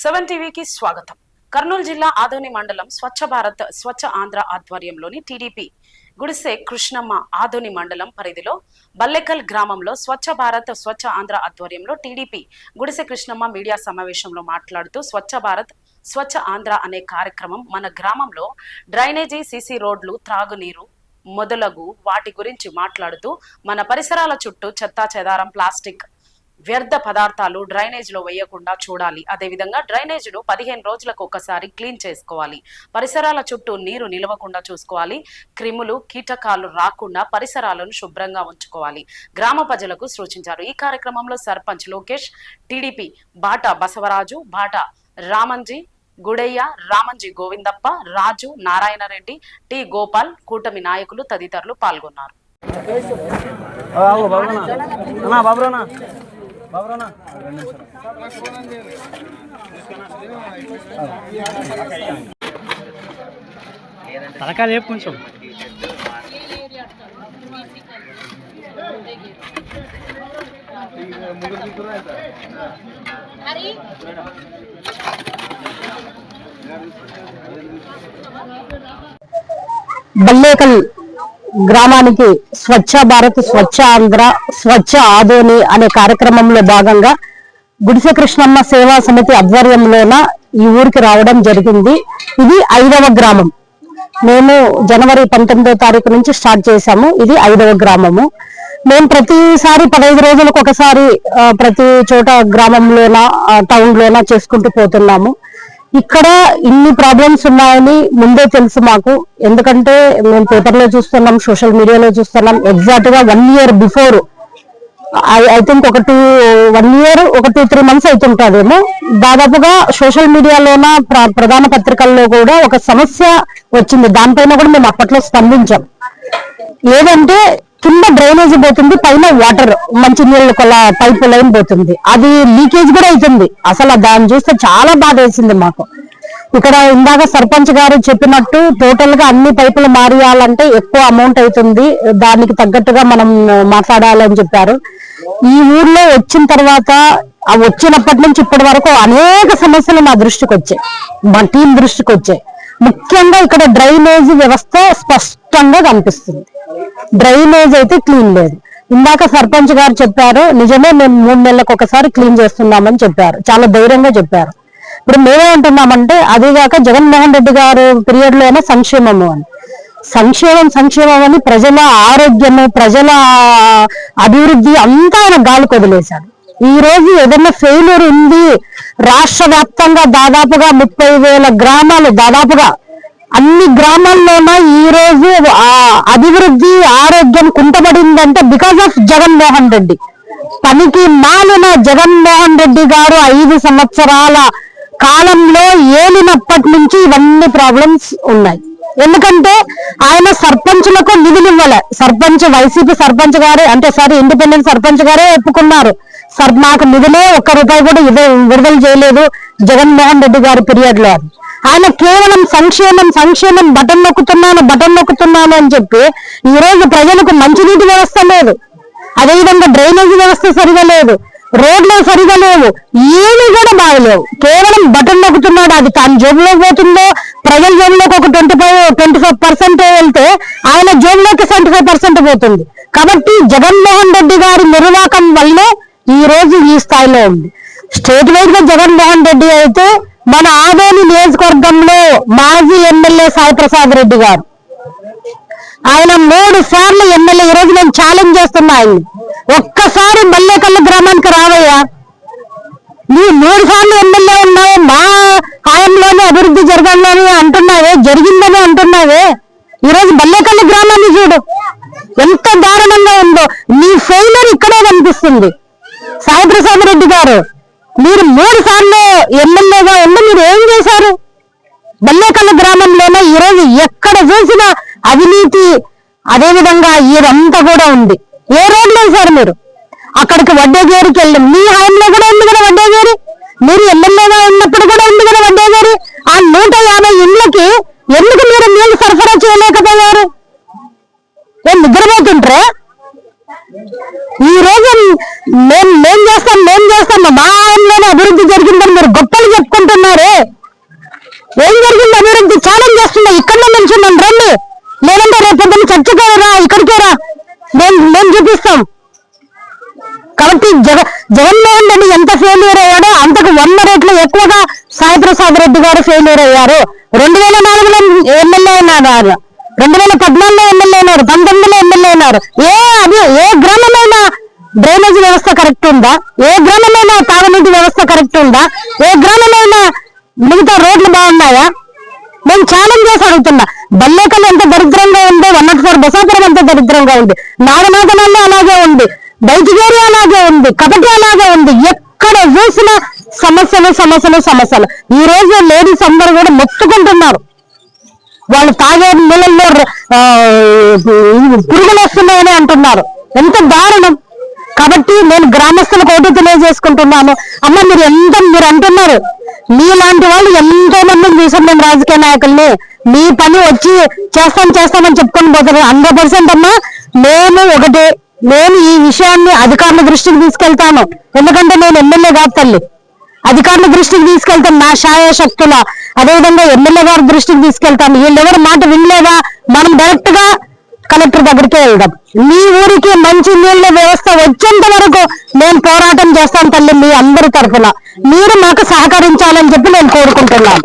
Seven టీవీకి స్వాగతం. కర్నూలు జిల్లా ఆదోని మండలం స్వచ్ఛ భారత్ స్వచ్ఛ ఆంధ్ర ఆధ్వర్యంలోని టీడీపీ గుడిసె కృష్ణమ్మ ఆదోని మండలం పరిధిలో బల్లెకల్ గ్రామంలో స్వచ్ఛ భారత్ స్వచ్ఛ ఆంధ్ర ఆధ్వర్యంలో టీడీపీ గుడిసె కృష్ణమ్మ మీడియా సమావేశంలో మాట్లాడుతూ స్వచ్ఛ భారత్ స్వచ్ఛ ఆంధ్ర అనే కార్యక్రమం మన గ్రామంలో డ్రైనేజీ సీసీ రోడ్లు త్రాగునీరు మొదలగు వాటి గురించి మాట్లాడుతూ మన పరిసరాల చుట్టూ చెత్తా చెదారం ప్లాస్టిక్ వ్యర్థ పదార్థాలు డ్రైనేజ్లో వేయకుండా చూడాలి. అదేవిధంగా డ్రైనేజీను పదిహేను రోజులకు ఒకసారి క్లీన్ చేసుకోవాలి. పరిసరాల చుట్టూ నీరు నిలవకుండా చూసుకోవాలి. క్రిములు కీటకాలు రాకుండా పరిసరాలను శుభ్రంగా ఉంచుకోవాలి. గ్రామ ప్రజలకు సూచించారు. ఈ కార్యక్రమంలో సర్పంచ్ లోకేష్ టీడీపీ బాట బసవరాజు బాట రామంజీ గుడయ్య రామంజీ గోవిందప్ప రాజు నారాయణరెడ్డి టి గోపాల్ కూటమి నాయకులు తదితరులు పాల్గొన్నారు. బాబు బాబునా తలకాయ లేపు కొంచెం. బల్లేకల్ గ్రామానికి స్వచ్ఛ భారత్ స్వచ్ఛ ఆంధ్ర స్వచ్ఛ ఆదోని అనే కార్యక్రమంలో భాగంగా గుడిసె కృష్ణమ్మ సేవా సమితి ఆధ్వర్యంలోన ఈ ఊరికి రావడం జరిగింది. ఇది ఐదవ గ్రామం. మేము జనవరి పంతొమ్మిదో తారీఖు నుంచి స్టార్ట్ చేశాము. ఇది ఐదవ గ్రామము. మేము ప్రతిసారి పదహైదు రోజులకు ఒకసారి ప్రతి చోట గ్రామంలోన టౌన్లోన చేసుకుంటూ పోతున్నాము. ఇక్కడ ఇన్ని ప్రాబ్లమ్స్ ఉన్నాయని ముందే తెలుసు మాకు. ఎందుకంటే మేము పేపర్లో చూస్తున్నాం సోషల్ మీడియాలో చూస్తున్నాం. ఎగ్జాక్ట్గా one year before I think ఒక టూ వన్ ఇయర్ ఒక టూ త్రీ మంత్స్ అవుతుంటుందేమో దాదాపుగా సోషల్ మీడియాలోన ప్ర- ప్రధాన పత్రికల్లో కూడా ఒక సమస్య వచ్చింది. దానిపైన కూడా మేము అప్పట్లో స్పందించాం. ఏదంటే కింద డ్రైనేజ్ పోతుంది పైన వాటర్ మంచి నీళ్ళ కొల పైప్ లైన్ పోతుంది. అది లీకేజ్ కూడా అవుతుంది. అసలు దాన్ని చూస్తే చాలా బాధ వేసింది మాకు. ఇక్కడ ఇందాక సర్పంచ్ గారు చెప్పినట్టు టోటల్గా అన్ని పైపులు మారియాలంటే ఎక్కువ అమౌంట్ అవుతుంది. దానికి తగ్గట్టుగా మనం మాట్లాడాలని చెప్పారు. ఈ ఊర్లో వచ్చిన తర్వాత వచ్చినప్పటి నుంచి ఇప్పటి వరకు అనేక సమస్యలు మా దృష్టికి వచ్చాయి. మా టీం దృష్టికి వచ్చాయి. ముఖ్యంగా ఇక్కడ డ్రైనేజ్ వ్యవస్థ స్పష్టంగా కనిపిస్తుంది. డ్రైనేజ్ అయితే క్లీన్ లేదు. ఇందాక సర్పంచ్ గారు చెప్పారు నిజమే మేము మూడు నెలలకు ఒకసారి క్లీన్ చేస్తున్నామని చెప్పారు. చాలా ధైర్యంగా చెప్పారు. ఇప్పుడు మేమేమంటున్నామంటే అదిగాక జగన్మోహన్ రెడ్డి గారు పీరియడ్లోనే సంక్షేమము అని. సంక్షేమం సంక్షేమం అని ప్రజల ఆరోగ్యము ప్రజల అభివృద్ధి అంతా ఆయన గాలికి వదిలేశాడు. ఈ రోజు ఏదైనా ఫెయిల్యూర్ ఉంది రాష్ట్ర వ్యాప్తంగా దాదాపుగా ముప్పై వేల గ్రామాలు దాదాపుగా అన్ని గ్రామాల్లోన ఈ రోజు ఆ అభివృద్ధి ఆరోగ్యం కుంటబడిందంటే బికాస్ ఆఫ్ జగన్మోహన్ రెడ్డి. పనికి మాలిన జగన్మోహన్ రెడ్డి గారు ఐదు సంవత్సరాల కాలంలో ఏలినప్పటి నుంచి ఇవన్నీ ప్రాబ్లమ్స్ ఉన్నాయి. ఎందుకంటే ఆయన సర్పంచులకు నిధులు ఇవ్వలే. సర్పంచ్ వైసీపీ సర్పంచ్ గారే అంటే సారీ ఇండిపెండెంట్ సర్పంచ్ గారే ఒప్పుకున్నారు. సర్ మాకు నిధులే ఒక్క రూపాయి కూడా విడుదల చేయలేదు జగన్మోహన్ రెడ్డి గారి పీరియడ్లో ఆయన కేవలం సంక్షేమం సంక్షేమం బటన్ నొక్కుతున్నాను బటన్ నొక్కుతున్నాను అని చెప్పి ఈ రోజు ప్రజలకు మంచినీటి వ్యవస్థ లేదు. అదేవిధంగా డ్రైనేజీ వ్యవస్థ సరిగా లేదు. రోడ్లు సరిగా లేవు. ఏమి కూడా బాగలేవు. కేవలం బటన్ నొక్కుతున్నాడు. అది తన జోబులో పోతుందో ప్రజల జోబులోకి ఒక twenty five twenty five percent వెళ్తే ఆయన జోబులోకి సెవెంటీ ఫైవ్ పర్సెంట్ పోతుంది. కాబట్టి జగన్మోహన్ రెడ్డి గారి నిర్వాహకం వల్లే ఈ రోజు ఈ స్థాయిలో ఉంది. స్టేట్ వైడ్గా జగన్మోహన్ రెడ్డి అయితే మన ఆదోని నియోజకవర్గంలో మాజీ ఎమ్మెల్యే సాయి ప్రసాద్ రెడ్డి గారు. ఆయన మూడు సార్లు ఎమ్మెల్యే. ఈ రోజు నేను ఛాలెంజ్ చేస్తున్నా ఆయన్ని. ఒక్కసారి మల్లేకల్ల గ్రామానికి రావయ్యా. నీ మూడు సార్లు ఎమ్మెల్యే ఉన్నావు. మా హయాంలోనే అభివృద్ధి జరగాలని అంటున్నావే జరిగిందని అంటున్నావే. ఈ రోజు గ్రామాన్ని చూడు. ఎంత దారుణంగా ఉందో. నీ ఫెయిలర్ ఇక్కడే కనిపిస్తుంది. మూడు సార్లు ఎమ్మెల్యేగా ఉండి మీరు ఏం చేశారు? బల్లేకల్ల గ్రామంలోనే ఈ రోజు ఎక్కడ చూసినా అవినీతి అదేవిధంగా ఈరంతా కూడా ఉంది. ఏ రోడ్లు వేశారు మీరు? అక్కడికి వడ్డేగేరికి వెళ్ళాం మీ హయాంలో కూడా ఉంది కదా వడ్డేగేరి మీరు ఎమ్మెల్యేగా ఉన్నప్పుడు కూడా ఉంది కదా వడ్డేగేరి ఆ నూట యాభై ఇళ్ళకి ఎందుకు మీరు నీళ్ళు సరఫరా చేయలేకపోయారు? ఏం నిద్రపోతుంటారా ఈ రోజు మేము మేం చేస్తాం మేం చేస్తాం. మా అభివృద్ధి జరిగిందని మీరు గొప్పలు చెప్పుకుంటున్నారే. ఏం జరిగింది అభివృద్ధి? ఛాలెంజ్ చేస్తున్నా. ఇక్కడనే నిల్చున్నాం. రండి. లేదంటే రేపు పొద్దున్న చర్చకే రా ఇక్కడికే రా. మేము మేము చూపిస్తాం. కాబట్టి జగ జగన్మోహన్ రెడ్డి ఎంత ఫెయిల్యూర్ అయ్యాడో అంతకు వంద రేట్లు ఎక్కువగా సాయిప్రసాద్ రెడ్డి గారు ఫెయిల్యూర్ అయ్యారు. రెండు వేల నాలుగులో ఎమ్మెల్యే అయినారు. రెండు వేల పద్నాలుగులో ఎమ్మెల్యే ఉన్నారు పంతొమ్మిదిలో ఎమ్మెల్యే ఉన్నారు ఏ అది ఏ గ్రామమైనా డ్రైనేజ్ వ్యవస్థ కరెక్ట్ ఉందా? ఏ గ్రామమైన తాగునీటి వ్యవస్థ కరెక్ట్ ఉందా? ఏ గ్రామమైన మిగతా రోడ్లు బాగున్నాయా? నేను ఛాలెంజ్ చేసి అడుగుతున్నా. బల్లేకల్ ఎంత దరిద్రంగా ఉంది? వన్ నాట్ ఫోర్ బసాపురం ఎంత దరిద్రంగా ఉంది? నాగనాథనాల్లో అలాగే ఉంది. బయటిగేరి అలాగే ఉంది. కపటి అలాగే ఉంది. ఎక్కడ చూసినా సమస్యలు సమస్యలు సమస్యలు. ఈ రోజు లేడీస్ అందరూ కూడా మొత్తుకుంటున్నారు. వాళ్ళు తాగే నీళ్ళల్లో పురుగులు వస్తున్నాయని అంటున్నారు. ఎంత దారుణం! కాబట్టి నేను గ్రామస్తులకు ఒకటి తెలియజేసుకుంటున్నాను. అమ్మ మీరు ఎంత మీరు అంటున్నారు. మీలాంటి వాళ్ళు ఎంతో మందిని చూసాం మేము రాజకీయ నాయకుల్ని. మీ పని వచ్చి చేస్తాం చేస్తామని చెప్పుకొని పోతారు. హండ్రెడ్ పర్సెంట్ అమ్మా నేను ఒకటి నేను ఈ విషయాన్ని అధికారుల దృష్టికి తీసుకెళ్తాను. ఎందుకంటే నేను ఎమ్మెల్యే కాదు తల్లి. అధికారుల దృష్టికి తీసుకెళ్తాను నా శాయశక్తుల అదేవిధంగా ఎమ్మెల్యే గారి దృష్టికి తీసుకెళ్తాను. వీళ్ళెవరు మాట వినలేదా? కలెక్టర్ వెళ్దాం. మీ ఊరికి మంచి నీళ్ళ వ్యవస్థ వచ్చేంత వరకు నేను పోరాటం చేస్తాను తల్లి మీ అందరి తరఫున. మీరు మాకు సహకరించాలని చెప్పి నేను కోరుకుంటున్నాను.